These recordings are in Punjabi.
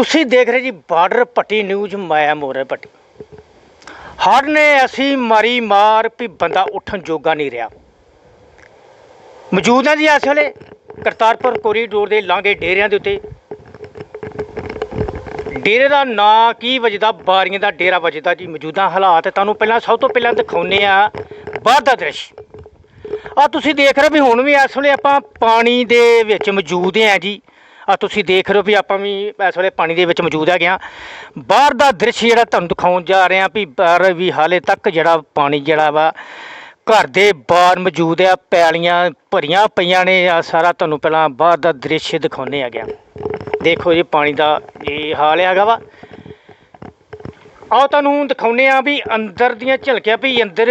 ਤੁਸੀਂ ਦੇਖ ਰਹੇ ਜੀ ਬਾਰਡਰ ਪੱਟੀ ਨਿਊਜ਼ ਮਾਇਆ ਮੋਰੇ ਪੱਟੀ ਹੜ੍ਹ ਨੇ ਅਸੀਂ ਮਾਰੀ ਮਾਰ ਵੀ ਬੰਦਾ ਉੱਠਣ ਜੋਗਾ ਨਹੀਂ ਰਿਹਾ। ਮੌਜੂਦ ਹਾਂ ਜੀ ਇਸ ਵੇਲੇ ਕਰਤਾਰਪੁਰ ਕੋਰੀਡੋਰ ਦੇ ਲਾਂਘੇ ਡੇਰਿਆਂ ਦੇ ਉੱਤੇ। ਡੇਰੇ ਦਾ ਨਾਂ ਕੀ ਵਜਦਾ, ਬਾਰੀਆਂ ਦਾ ਡੇਰਾ ਵੱਜਦਾ ਜੀ, ਮੌਜੂਦਾ ਹਾਲਾਤ ਤੁਹਾਨੂੰ ਪਹਿਲਾਂ ਸਭ ਤੋਂ ਪਹਿਲਾਂ ਦਿਖਾਉਨੇ ਆ ਬਾਹਰ ਦਾ ਦ੍ਰਿਸ਼। ਆ ਤੁਸੀਂ ਦੇਖ ਰਹੇ ਹੋ ਵੀ ਹੁਣ ਵੀ ਇਸ ਵੇਲੇ ਆਪਾਂ ਪਾਣੀ ਦੇ ਵਿੱਚ ਮੌਜੂਦ ਹਾਂ ਜੀ। ਆ ਤੁਸੀਂ ਦੇਖ ਰਹੇ ਹੋ ਵੀ ਆਪਾਂ ਵੀ ਇਸ ਵੇਲੇ ਪਾਣੀ ਦੇ ਵਿੱਚ ਮੌਜੂਦ ਹੈਗੇ ਆ ਬਾਹਰ ਦਾ ਦ੍ਰਿਸ਼ ਜਿਹੜਾ ਤੁਹਾਨੂੰ ਦਿਖਾਉਣ ਜਾ ਰਹੇ ਆ ਵੀ ਬਾਹਰ ਵੀ ਹਾਲੇ ਤੱਕ ਜਿਹੜਾ ਪਾਣੀ ਜਿਹੜਾ ਵਾ, ਘਰ ਦੇ ਬਾਹਰ ਮੌਜੂਦ ਆ, ਪੈਲੀਆਂ ਭਰੀਆਂ ਪਈਆਂ ਨੇ ਆ ਸਾਰਾ ਤੁਹਾਨੂੰ ਪਹਿਲਾਂ ਬਾਹਰ ਦਾ ਦ੍ਰਿਸ਼ ਦਿਖਾਉਣੇ ਹੈਗੇ ਆ ਦੇਖੋ ਜੀ ਪਾਣੀ ਦਾ ਇਹ ਹਾਲ ਹੈਗਾ ਵਾ। ਆਓ ਤੁਹਾਨੂੰ ਦਿਖਾਉਨੇ ਆ ਵੀ ਅੰਦਰ ਦੀਆਂ ਝਲਕਿਆ ਵੀ ਅੰਦਰ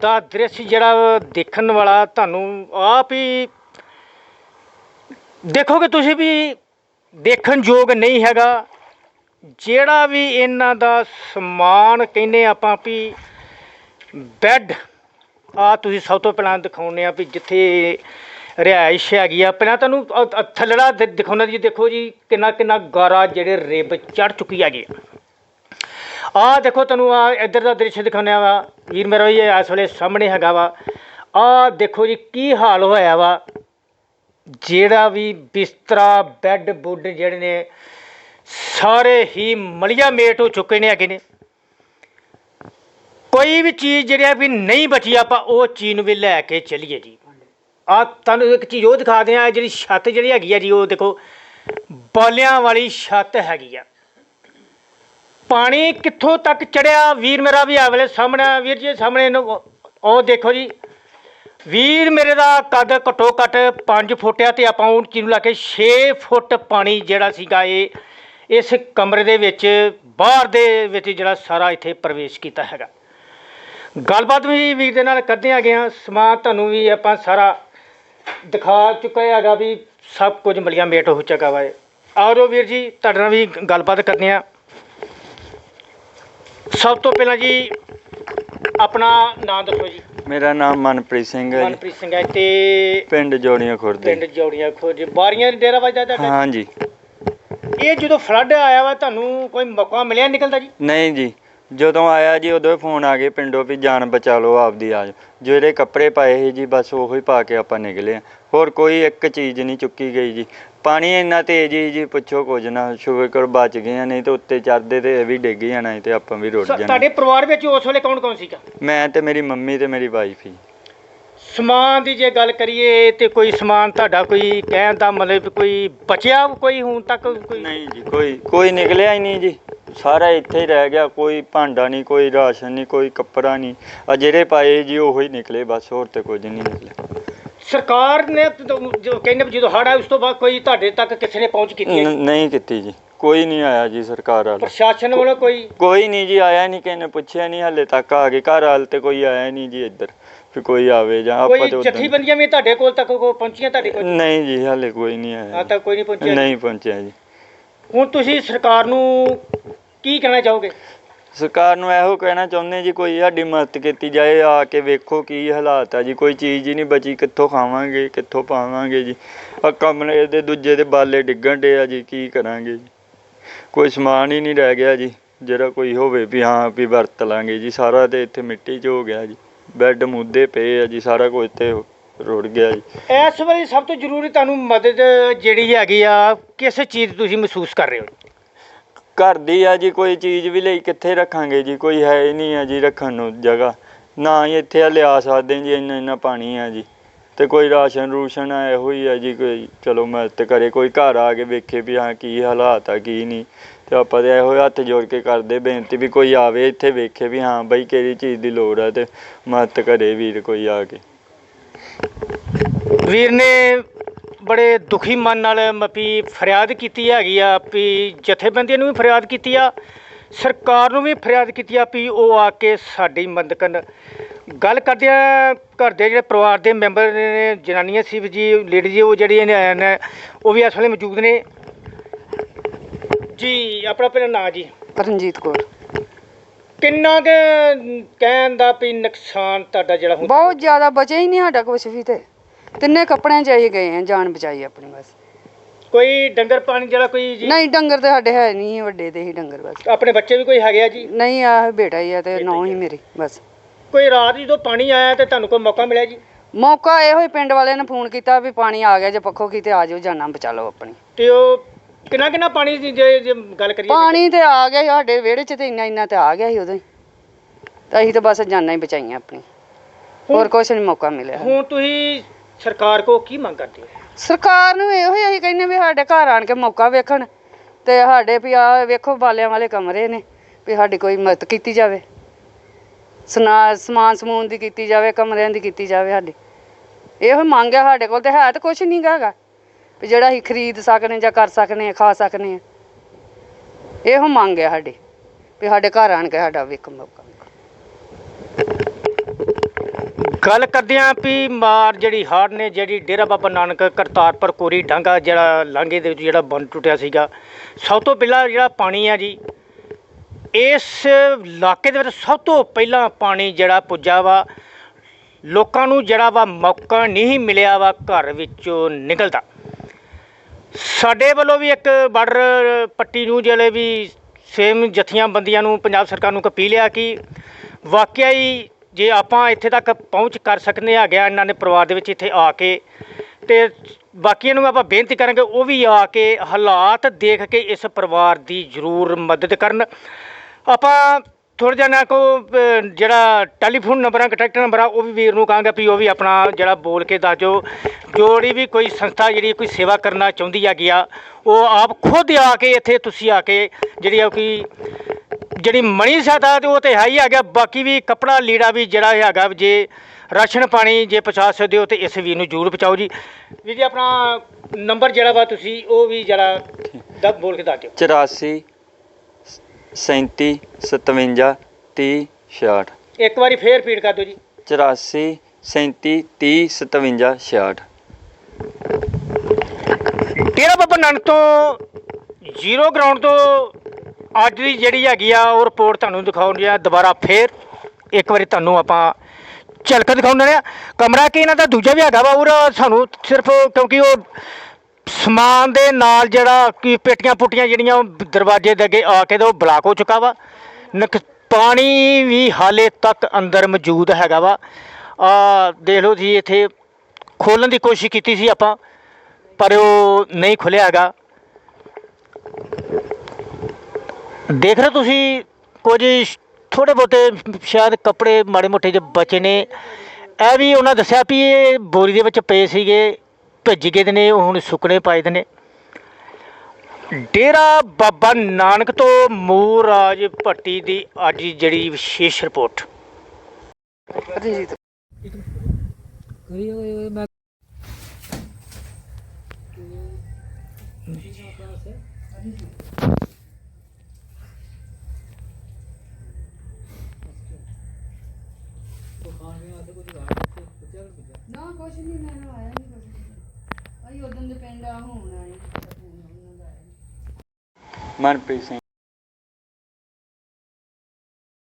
ਦਾ ਦ੍ਰਿਸ਼ ਜਿਹੜਾ ਦੇਖਣ ਵਾਲਾ ਤੁਹਾਨੂੰ ਆਪ ਹੀ ਦੇਖੋਗੇ ਤੁਸੀਂ ਵੀ ਦੇਖਣ ਯੋਗ ਨਹੀਂ ਹੈਗਾ। ਜਿਹੜਾ ਵੀ ਇਹਨਾਂ ਦਾ ਸਮਾਨ ਕਹਿੰਦੇ ਆਪਾਂ ਵੀ ਬੈੱਡ ਆ ਤੁਸੀਂ ਸਭ ਤੋਂ ਪਹਿਲਾਂ ਦਿਖਾਉਨੇ ਆ ਵੀ ਜਿੱਥੇ ਰਿਹਾਇਸ਼ ਹੈਗੀ ਆ। ਪਹਿਲਾਂ ਤੁਹਾਨੂੰ ਥੱਲੜਾ ਦ- ਦਿਖਾਉਣਾ ਜੀ, ਦੇਖੋ ਜੀ, ਕਿੰਨਾ ਕਿੰਨਾ ਗਾਰਾ ਜਿਹੜੇ ਰੇਬ ਚੜ ਚੁੱਕੀ ਹੈਗੀ ਆ। ਆਹ ਦੇਖੋ ਤੁਹਾਨੂੰ ਆ, ਇੱਧਰ ਦਾ ਦ੍ਰਿਸ਼ ਦਿਖਾਉਂਦਾ ਵਾ। ਵੀਰ ਮੇਰਾ ਇਹ ਇਸ ਵੇਲੇ ਸਾਹਮਣੇ ਹੈਗਾ ਵਾ। ਆਹ ਦੇਖੋ ਜੀ, ਕੀ ਹਾਲ ਹੋਇਆ ਵਾ। ਜਿਹੜਾ ਵੀ ਬਿਸਤਰਾ ਬੈੱਡ ਬੁੱਡ ਜਿਹੜੇ ਨੇ, ਸਾਰੇ ਹੀ ਮਲੀਆ ਮੇਟ ਹੋ ਚੁੱਕੇ ਨੇ ਹੈਗੇ ਨੇ। ਕੋਈ ਵੀ ਚੀਜ਼ ਜਿਹੜੀ ਆ ਵੀ ਨਹੀਂ ਬਚੀ, ਆਪਾਂ ਉਹ ਚੀਜ਼ ਨੂੰ ਵੀ ਲੈ ਕੇ ਚੱਲੀਏ ਜੀ। ਆ ਤੁਹਾਨੂੰ ਇੱਕ ਚੀਜ਼ ਉਹ ਦਿਖਾ ਦਿਆਂ ਜਿਹੜੀ ਛੱਤ ਜਿਹੜੀ ਹੈਗੀ ਆ ਜੀ, ਉਹ ਦੇਖੋ, ਬਾਲਿਆਂ ਵਾਲੀ ਛੱਤ ਹੈਗੀ ਆ। ਪਾਣੀ ਕਿੱਥੋਂ ਤੱਕ ਚੜਿਆ? ਵੀਰ ਮੇਰਾ ਵੀ ਆ ਵੇਲੇ ਸਾਹਮਣੇ ਵੀਰ ਜੀ ਸਾਹਮਣੇ ਨੂੰ ਉਹ ਦੇਖੋ ਜੀ। ਵੀਰ, ਮੇਰੇ ਦਾ ਕੱਦ ਘੱਟੋ ਘੱਟ 5 ਫੁੱਟ ਆ ਤੇ ਆਪਾਂ ਉਹ ਚੀਜ਼ ਨੂੰ ਲਾ ਕੇ 6 ਫੁੱਟ ਪਾਣੀ ਜਿਹੜਾ ਸੀਗਾ ਇਹ, ਇਸ ਕਮਰੇ ਦੇ ਵਿੱਚ, ਬਾਹਰ ਦੇ ਵਿੱਚ ਜਿਹੜਾ ਸਾਰਾ ਇੱਥੇ ਪ੍ਰਵੇਸ਼ ਕੀਤਾ ਹੈਗਾ। ਗੱਲਬਾਤ ਵੀ ਵੀਰ ਦੇ ਨਾਲ ਕਰਦੇ ਆ ਗਿਆ ਸਮਾਨ ਤੁਹਾਨੂੰ ਵੀ ਆਪਾਂ ਸਾਰਾ ਦਿਖਾ ਚੁੱਕਾ ਹੈਗਾ ਵੀ ਸਭ ਕੁਝ ਮਲੀਆਂ ਮੇਟ ਹੋ ਚੁੱਕਾ ਵਾ ਆਓ ਵੀਰ ਜੀ, ਤੁਹਾਡੇ ਨਾਲ ਵੀ ਗੱਲਬਾਤ ਕਰਦੇ ਆ ਸਭ ਤੋਂ ਪਹਿਲਾਂ ਜੀ, ਆਪਣਾ ਨਾਮ ਦੱਸੋ ਜੀ। ਮੇਰਾ ਨਾਮ ਮਨਪ੍ਰੀਤ ਸਿੰਘ ਹੈ ਜੀ। ਮਨਪ੍ਰੀਤ ਸਿੰਘ ਹੈ ਤੇ ਪਿੰਡ ਜੋੜੀਆਂ ਖੁਰਦ ਪਿੰਡ ਜੋੜੀਆਂ ਖੋਜ ਬਾਰੀਆਂ ਦੇ ਡੇਰਾ ਵੱਜਦਾ ਤੁਹਾਡਾ? ਹਾਂਜੀ ਇਹ ਜਦੋਂ ਫਲੱਡ ਆਇਆ ਵਾ ਤੁਹਾਨੂੰ ਕੋਈ ਮੌਕਾ ਮਿਲਿਆ ਨਿਕਲਦਾ ਜੀ? ਨਹੀਂ ਜੀ। ਜਦੋਂ ਆਇਆ ਜੀ ਉਦੋਂ ਹੀ ਫੋਨ ਆ ਗਏ ਪਿੰਡੋਂ ਵੀ ਜਾਨ ਬਚਾ ਲਓ ਆਪਦੀ ਆਜ। ਜਿਹੜੇ ਕੱਪੜੇ ਪਾਏ ਸੀ ਜੀ ਬਸ ਉਹੋ ਹੀ ਪਾ ਕੇ ਆਪਾਂ ਨਿਕਲੇ ਹਾਂ। ਹੋਰ ਕੋਈ ਇੱਕ ਚੀਜ਼ ਨਹੀਂ ਚੁੱਕੀ ਗਈ ਜੀ। ਪਾਣੀ ਇੰਨਾ ਤੇਜ਼ ਸੀ ਜੀ ਪੁੱਛੋ ਕੁਝ ਨਾ ਸ਼ੁਕਰ ਕਰ ਬਚ ਗਏ ਹਾਂ, ਨਹੀਂ ਤੇ ਉੱਤੇ ਚੜਦੇ ਤੇ ਇਹ ਵੀ ਡਿੱਗ ਜਾਣਾ ਸੀ ਤੇ ਆਪਾਂ ਵੀ ਰੁੜ ਸ- ਜਾਣਾ। ਤੁਹਾਡੇ ਪਰਿਵਾਰ ਵਿੱਚ ਉਸ ਵੇਲੇ ਕੌਣ ਕੌਣ ਸੀਗਾ? ਮੈਂ ਤੇ ਮੇਰੀ ਮੰਮੀ ਤੇ ਮੇਰੀ ਵਾਈਫ ਹੀ। ਸਮਾਨ ਦੀ ਜੇ ਗੱਲ ਕਰੀਏ ਤੇ ਕੋਈ ਸਮਾਨ ਤੁਹਾਡਾ ਕੋਈ ਕਹਿਣ ਦਾ ਮਤਲਬ ਕੋਈ ਬਚਿਆ ਕੋਈ ਹੁਣ ਤੱਕ ਕੋਈ? ਨਹੀਂ ਜੀ ਕੋਈ ਕੋਈ ਨਿਕਲਿਆ ਹੀ ਨਹੀਂ ਜੀ। ਸਾਰਾ ਇੱਥੇ ਹੀ ਰਹਿ ਗਿਆ ਕੋਈ ਭਾਂਡਾ ਨਹੀਂ ਕੋਈ ਰਾਸ਼ਨ ਨਹੀਂ ਕੋਈ ਕੱਪੜਾ ਨਹੀਂ। ਆ ਜਿਹੜੇ ਪਾਏ ਜੀ ਉਹੋ ਹੀ ਨਿਕਲੇ ਬਸ ਹੋਰ ਤੇ ਕੁਝ ਨਹੀਂ ਨਿਕਲਿਆ। ਸਰਕਾਰ ਨੇ ਜੋ ਕਹਿੰਦੇ ਵੀ ਜਦੋਂ ਹੜ੍ਹ ਆਇਆ ਉਸ ਤੋਂ ਬਾਅਦ ਕੋਈ ਤੁਹਾਡੇ ਤੱਕ ਕਿਸੇ ਨੇ ਪਹੁੰਚ ਕੀਤੀ ਹੈ? ਨ- ਨਹੀਂ ਕੀਤੀ ਜੀ। ਕੋਈ ਨਹੀਂ ਆਇਆ ਜੀ ਸਰਕਾਰ ਵਾਲਾ। ਪ੍ਰਸ਼ਾਸਨ ਵੱਲੋਂ ਕੋਈ ਕੋਈ ਨਹੀਂ ਜੀ ਆਇਆ ਨਹੀਂ ਕਿਸੇ ਨੇ ਪੁੱਛਿਆ ਨਹੀਂ ਹਲੇ ਤੱਕ ਆ ਗਏ। ਘਰ ਹਾਲ ਤੇ ਕੋਈ ਆਇਆ ਨਹੀਂ ਜੀ ਇੱਧਰ ਵੀ ਕੋਈ ਆਵੇ ਜਾਂ ਆਪਾਂ ਕੋਈ ਤੇ ਉੱਧਰ- ਜਥੇਬੰਦੀਆਂ ਵੀ ਤੁਹਾਡੇ ਕੋਲ ਤੱਕ ਕੋ ਪਹੁੰਚੀਆਂ ਤੁਹਾਡੇ ਕੋਲ? ਨਹੀਂ ਜੀ ਹਲੇ ਕੋਈ ਨਹੀਂ ਆ ਆਇਆ ਤਾਂ ਕੋਈ ਨਹੀਂ ਪਹੁੰਚਿਆ ਨਹੀਂ ਪਹੁੰਚਿਆ ਜੀ। ਹੁਣ ਤੁਸੀਂ ਸਰਕਾਰ ਨੂੰ ਕੀ ਕਹਿਣਾ ਚਾਹੋਗੇ? ਸਰਕਾਰ ਨੂੰ ਇਹੋ ਕਹਿਣਾ ਚਾਹੁੰਦੇ ਜੀ ਕੋਈ ਸਾਡੀ ਮਦਦ ਕੀਤੀ ਜਾਏ ਆ ਕੇ ਵੇਖੋ ਕੀ ਹਾਲਾਤ ਆ ਜੀ। ਕੋਈ ਚੀਜ਼ ਹੀ ਨਹੀਂ ਬਚੀ ਕਿੱਥੋਂ ਖਾਵਾਂਗੇ ਕਿੱਥੋਂ ਪਾਵਾਂਗੇ ਜੀ। ਆ ਕਮਰੇ ਦੇ ਦੂਜੇ ਦੇ ਬਾਲੇ ਡਿੱਗਣ ਡੇ ਆ ਜੀ ਕੀ ਕਰਾਂਗੇ ਜੀ? ਕੋਈ ਸਮਾਨ ਹੀ ਨਹੀਂ ਰਹਿ ਗਿਆ ਜੀ ਜਿਹੜਾ ਕੋਈ ਹੋਵੇ ਵੀ ਹਾਂ ਵੀ ਵਰਤ ਲਾਂਗੇ ਜੀ। ਸਾਰਾ ਤੇ ਇੱਥੇ ਮਿੱਟੀ 'ਚ ਹੋ ਗਿਆ ਜੀ। ਬੈੱਡ ਮੁੱਦੇ ਪਏ ਆ ਜੀ ਸਾਰਾ ਕੁਝ ਤੇ ਰੁੜ ਗਿਆ ਜੀ। ਇਸ ਵੇਲੇ ਸਭ ਤੋਂ ਜ਼ਰੂਰੀ ਤੁਹਾਨੂੰ ਮਦਦ ਜਿਹੜੀ ਹੈਗੀ ਆ ਕਿਸ ਚੀਜ਼ ਤੁਸੀਂ ਮਹਿਸੂਸ ਕਰ ਰਹੇ ਹੋ? ਘਰ ਦੀ ਆ ਜੀ, ਕੋਈ ਚੀਜ਼ ਵੀ ਲਈ ਕਿੱਥੇ ਰੱਖਾਂਗੇ ਜੀ? ਕੋਈ ਹੈ ਹੀ ਨਹੀਂ ਆ ਜੀ ਰੱਖਣ ਨੂੰ ਜਗ੍ਹਾ। ਨਾ ਹੀ ਇੱਥੇ ਆ ਲਿਆ ਸਕਦੇ ਜੀ, ਇੰਨਾ ਇੰਨਾ ਪਾਣੀ ਆ ਜੀ। ਤੇ ਕੋਈ ਰਾਸ਼ਨ ਰੂਸ਼ਨ ਆ, ਇਹੋ ਹੀ ਆ ਜੀ, ਕੋਈ ਚਲੋ ਮਦਦ ਕਰੇ, ਕੋਈ ਘਰ ਆ ਕੇ ਵੇਖੇ ਵੀ ਹਾਂ ਕੀ ਹਾਲਾਤ ਆ, ਕੀ ਨਹੀਂ। ਤੇ ਆਪਾਂ ਤੇ ਇਹੋ ਹੱਥ ਜੋੜ ਕੇ ਕਰਦੇ, ਬੇਨਤੀ ਵੀ ਕੋਈ ਆਵੇ ਇੱਥੇ ਵੇਖੇ ਵੀ ਹਾਂ ਬਈ ਕਿਹੜੀ ਚੀਜ਼ ਦੀ ਲੋੜ ਆ ਤੇ ਮਦਦ ਕਰੇ ਵੀਰ ਕੋਈ ਆ ਕੇ। ਵੀਰ ਨੇ ਬੜੇ ਦੁਖੀ ਮਨ ਨਾਲ ਮਪੀ ਫਰਿਆਦ ਕੀਤੀ ਹੈਗੀ ਆ ਵੀ ਜਥੇਬੰਦੀਆਂ ਨੂੰ ਵੀ ਫਰਿਆਦ ਕੀਤੀ ਆ ਸਰਕਾਰ ਨੂੰ ਵੀ ਫਰਿਆਦ ਕੀਤੀ ਆ ਵੀ ਉਹ ਆ ਕੇ ਸਾਡੀ ਮਦਦ ਕਰਨ। ਗੱਲ ਕਰਦੇ ਆ ਘਰ ਦੇ ਜਿਹੜੇ ਪਰਿਵਾਰ ਦੇ ਮੈਂਬਰ ਨੇ ਜਨਾਨੀਆਂ ਸੀ ਵੀ ਜੀ ਲੇਡੀ ਜੀ ਉਹ ਜਿਹੜੀਆਂ ਨੇ ਨੇ ਉਹ ਵੀ ਇਸ ਵੇਲੇ ਮੌਜੂਦ ਨੇ। ਜੀ ਆਪਣਾ ਪਹਿਲਾ ਨਾਂ ਜੀ। ਰਣਜੀਤ ਕੌਰ। ਕਿੰਨਾ ਕੁ ਕਹਿਣ ਦਾ ਵੀ ਨੁਕਸਾਨ ਤੁਹਾਡਾ ਜਿਹੜਾ ਹੁੰਦਾ ਬਹੁਤ ਜ਼ਿਆਦਾ ਬਚਿਆ ਹੀ ਨਹੀਂ ਸਾਡਾ ਕੁਝ ਵੀ ਤੇ। ਤਿੰਨੇ ਕੱਪੜਿਆਂ ਚ ਆਈ ਗਏ ਆ ਜਾਨ ਬਚਾਈ ਆਪਣੀ ਬਸ। ਕੋਈ ਡੰਗਰ ਪਾਣੀ ਜਿਹੜਾ ਕੋਈ ਜੀ? ਨਹੀਂ ਡੰਗਰ ਤੇ ਸਾਡੇ ਹੈ ਨਹੀਂ ਵੱਡੇ ਤੇ ਹੀ ਡੰਗਰ ਬਸ। ਆਪਣੇ ਬੱਚੇ ਵੀ ਕੋਈ ਹੈਗੇ ਆ ਜੀ? ਨਹੀਂ ਆ ਬੇਟਾ ਹੀ ਆ ਤੇ ਨੌ ਹੀ ਮੇਰੀ ਬਸ। ਕੋਈ ਰਾਤ ਜਦੋਂ ਪਾਣੀ ਆਇਆ ਤੇ ਤੁਹਾਨੂੰ ਕੋਈ ਮੌਕਾ ਮਿਲਿਆ ਜੀ? ਮੌਕਾ ਇਹੋ ਹੀ ਪਿੰਡ ਵਾਲਿਆਂ ਨੇ ਫੋਨ ਕੀਤਾ ਵੀ ਪਾਣੀ ਆ ਗਿਆ ਜੇ ਪੱਖੋ ਕੀਤੇ ਆ ਜਾਓ ਜਾਨਾਂ ਬਚਾ ਲਓ ਆਪਣੀ। ਤੇ ਉਹ ਕਿੰਨਾ ਕਿੰਨਾ ਪਾਣੀ ਜੇ ਜੇ ਗੱਲ ਕਰੀਏ ਪਾਣੀ ਤੇ ਆ ਗਿਆ ਸੀ ਸਾਡੇ ਵਿਹੜੇ 'ਚ ਤੇ ਇੰਨਾ ਇੰਨਾ ਤੇ ਆ ਗਿਆ ਸੀ ਉਦੋਂ ਹੀ। ਤਾਂ ਅਸੀਂ ਤਾਂ ਬਸ ਜਾਨਾਂ ਹੀ ਬਚਾਈਆਂ ਆਪਣੀ। ਹੋਰ ਕੁਛ ਨਹੀਂ ਮੌਕਾ ਮਿਲਿਆ। ਹੁਣ ਤੁਸੀਂ ਸਰਕਾਰ ਕੋ ਕੀ ਮੰਗ ਕਰਦੇ ਹੋ? ਸਰਕਾਰ ਨੂੰ ਇਹੋ ਹੀ ਅਸੀਂ ਕਹਿੰਦੇ ਵੀ ਸਾਡੇ ਘਰ ਆਣ ਕੇ ਮੌਕਾ ਵੇਖਣ ਤੇ ਸਾਡੇ ਵੀ ਆ ਵੇਖੋ ਬਾਲਿਆਂ ਵਾਲੇ ਕਮਰੇ ਨੇ ਵੀ ਸਾਡੀ ਕੋਈ ਮਦਦ ਕੀਤੀ ਜਾਵੇ। ਸਨਾ ਸਮਾਨ ਸਮੂਨ ਦੀ ਕੀਤੀ ਜਾਵੇ, ਕਮਰਿਆਂ ਦੀ ਕੀਤੀ ਜਾਵੇ ਸਾਡੀ। ਇਹੋ ਹੀ ਮੰਗ ਆ ਸਾਡੇ ਕੋਲ ਤੇ ਹੈ ਤਾਂ ਕੁਛ ਨਹੀਂ ਹੈਗਾ। ਵੀ ਜਿਹੜਾ ਅਸੀਂ ਖਰੀਦ ਸਕਨੇ ਜਾਂ ਕਰ ਸਕਨੇ ਖਾ ਸਕਨੇ ਆ ਇਹੋ ਮੰਗ ਹੈ ਸਾਡੀ ਵੀ ਸਾਡੇ ਘਰ ਆਣ ਕੇ ਸਾਡਾ ਵੇਖ ਮੌਕਾ ਗੱਲ ਕਰਦੇ ਆਂ ਵੀ ਮਾਰ ਜਿਹੜੀ ਹਾੜ ਨੇ, ਜਿਹੜੀ ਡੇਰਾ ਬਾਬਾ ਨਾਨਕ ਕਰਤਾਰਪੁਰ ਕੋਰੀ ਡਾਂਗਾ ਜਿਹੜਾ ਲਾਂਘੇ ਦੇ ਵਿੱਚ ਜਿਹੜਾ ਬੰਨ ਟੁੱਟਿਆ ਸੀਗਾ। ਸਭ ਤੋਂ ਪਹਿਲਾਂ ਜਿਹੜਾ ਪਾਣੀ ਆ ਜੀ, ਇਸ ਇਲਾਕੇ ਦੇ ਵਿੱਚ ਸਭ ਤੋਂ ਪਹਿਲਾਂ ਪਾਣੀ ਜਿਹੜਾ ਪੁੱਜਾ ਵਾ, ਲੋਕਾਂ ਨੂੰ ਜਿਹੜਾ ਵਾ ਮੌਕਾ ਨਹੀਂ ਮਿਲਿਆ ਵਾ ਘਰ ਵਿੱਚੋਂ ਨਿਕਲਦਾ। ਸਾਡੇ ਵੱਲੋਂ ਵੀ ਇੱਕ ਬਾਰਡਰ ਪੱਟੀ ਨੂੰ ਜਿਹੜੇ ਵੀ ਸੇਮ ਜਥੀਆਂ ਬੰਦੀਆਂ ਨੂੰ ਪੰਜਾਬ ਸਰਕਾਰ ਨੂੰ ਅਪੀਲ ਆ ਕਿ ਵਾਕਿਆ ਹੀ ਜੇ ਆਪਾਂ ਇੱਥੇ ਤੱਕ ਪਹੁੰਚ ਕਰ ਸਕਨੇ ਆ ਗਿਆ ਇਹਨਾਂ ਨੇ ਪਰਿਵਾਰ ਦੇ ਵਿੱਚ ਇੱਥੇ ਆ ਕੇ, ਤੇ ਬਾਕੀਆਂ ਨੂੰ ਆਪਾਂ ਬੇਨਤੀ ਕਰਾਂਗੇ, ਉਹ ਵੀ ਆ ਕੇ ਹਾਲਾਤ ਦੇਖ ਕੇ ਇਸ ਪਰਿਵਾਰ ਦੀ ਜ਼ਰੂਰ ਮਦਦ ਕਰਨ। ਆਪਾਂ ਥੋੜ੍ਹਾ ਜਿਹਾ ਨਾ ਕੋ ਜਿਹੜਾ ਟੈਲੀਫੋਨ ਨੰਬਰ ਆ ਕੰਟੈਕਟ ਨੰਬਰ ਆ ਉਹ ਵੀ ਵੀਰ ਨੂੰ ਕਹਾਂਗੇ ਵੀ ਉਹ ਵੀ ਆਪਣਾ ਜਿਹੜਾ ਬੋਲ ਕੇ ਦੱਸ ਦਿਓ। ਜੋੜੀ ਵੀ ਕੋਈ ਸੰਸਥਾ ਜਿਹੜੀ ਕੋਈ ਸੇਵਾ ਕਰਨਾ ਚਾਹੁੰਦੀ ਹੈਗੀ ਆ, ਉਹ ਆਪ ਖੁਦ ਆ ਕੇ ਇੱਥੇ ਤੁਸੀਂ ਆ ਕੇ ਜਿਹੜੀ ਆ ਕੋਈ ਜਿਹੜੀ ਮਣੀ ਸਹਾਇਤਾ ਤੇ ਉਹ ਤੇ ਹੈ ਹੀ ਹੈਗਾ ਬਾਕੀ ਵੀ ਕੱਪੜਾ ਲੀੜਾ ਵੀ ਜਿਹੜਾ ਹੈਗਾ ਜੇ ਰਾਸ਼ਨ ਪਾਣੀ ਜੇ ਪਹੁੰਚਾ ਸਕਦੇ ਹੋ ਤੇ ਇਸ ਵੀਰ ਨੂੰ ਜ਼ਰੂਰ ਪਹੁੰਚਾਓ ਜੀ। ਵੀਰ ਜੀ ਆਪਣਾ ਨੰਬਰ ਜਿਹੜਾ ਵਾ ਤੁਸੀਂ ਉਹ ਵੀ ਜਿਹੜਾ ਦਾ ਬੋਲ ਕੇ ਦੱਸ ਦਿਓ। 84 37 57 30 66 ਇੱਕ ਵਾਰੀ ਫੇਰ ਫੀਡ ਕਰ ਦਿਓ ਜੀ। 84 37 30 57 66 ਡੇਰਾ ਬਾਬਾ ਨਾਨਕ ਤੋਂ ਜ਼ੀਰੋ ਗਰਾਊਂਡ ਤੋਂ ਅੱਜ ਦੀ ਜਿਹੜੀ ਹੈਗੀ ਆ ਉਹ ਰਿਪੋਰਟ ਤੁਹਾਨੂੰ ਦਿਖਾਉਣ ਆ ਦੁਬਾਰਾ ਫੇਰ ਇੱਕ ਵਾਰੀ ਤੁਹਾਨੂੰ ਆਪਾਂ ਝਲਕ ਦਿਖਾਉਂਦੇ ਆ। ਕਮਰਾ ਕੀ ਇਹਨਾਂ ਦਾ? ਦੂਜਾ ਵੀ ਹੈਗਾ ਵਾ ਉਹ ਸਾਨੂੰ ਸਿਰਫ ਕਿਉਂਕਿ ਉਹ ਸਮਾਨ ਦੇ ਨਾਲ ਜਿਹੜਾ ਕੀ ਪੇਟੀਆਂ ਪੁੱਟੀਆਂ ਜਿਹੜੀਆਂ ਉਹ ਦਰਵਾਜ਼ੇ ਦੇ ਅੱਗੇ ਆ ਕੇ ਤੇ ਉਹ ਬਲਾਕ ਹੋ ਚੁੱਕਾ ਵਾ। ਨਕ ਪਾਣੀ ਵੀ ਹਾਲੇ ਤੱਕ ਅੰਦਰ ਮੌਜੂਦ ਹੈਗਾ ਵਾ। ਆ ਦੇਖ ਲਓ ਜੀ, ਇੱਥੇ ਖੋਲਣ ਦੀ ਕੋਸ਼ਿਸ਼ ਕੀਤੀ ਸੀ ਆਪਾਂ, ਪਰ ਉਹ ਨਹੀਂ ਖੁੱਲਿਆ ਹੈਗਾ। ਦੇਖ ਰਹੇ ਤੁਸੀਂ ਕੁਝ ਥੋੜੇ ਬਹੁਤੇ ਸ਼ਾਇਦ ਕੱਪੜੇ ਮਾੜੇ ਮੋਟੇ ਜਿਹੇ ਬਚੇ ਨੇ। ਇਹ ਵੀ ਉਹਨਾਂ ਦੱਸਿਆ ਵੀ ਇਹ ਬੋਰੀ ਦੇ ਵਿੱਚ ਪਏ ਸੀਗੇ, ਭਿੱਜ ਗਏ ਨੇ ਹੁਣ ਸੁੱਕਣੇ ਪਾਏ ਦੇ ਨੇ। ਡੇਰਾ ਬਾਬਾ ਨਾਨਕ ਤੋਂ ਮੂਰਾਜ ਭੱਟੀ ਦੀ ਅੱਜ ਜਿਹੜੀ ਵਿਸ਼ੇਸ਼ ਰਿਪੋਰਟ। ਰਣਜੀਤ ਨਾ ਕੁਛ ਨਹੀਂ ਮੈਨੂੰ ਆਇਆ ਨਹੀਂ ਕੁਛ। ਅਸੀਂ ਉਦੋਂ ਦੇ ਪਿੰਡ ਆ, ਹੁਣ ਆਏ ਮਨਪ੍ਰੀਤ ਸਿੰਘ।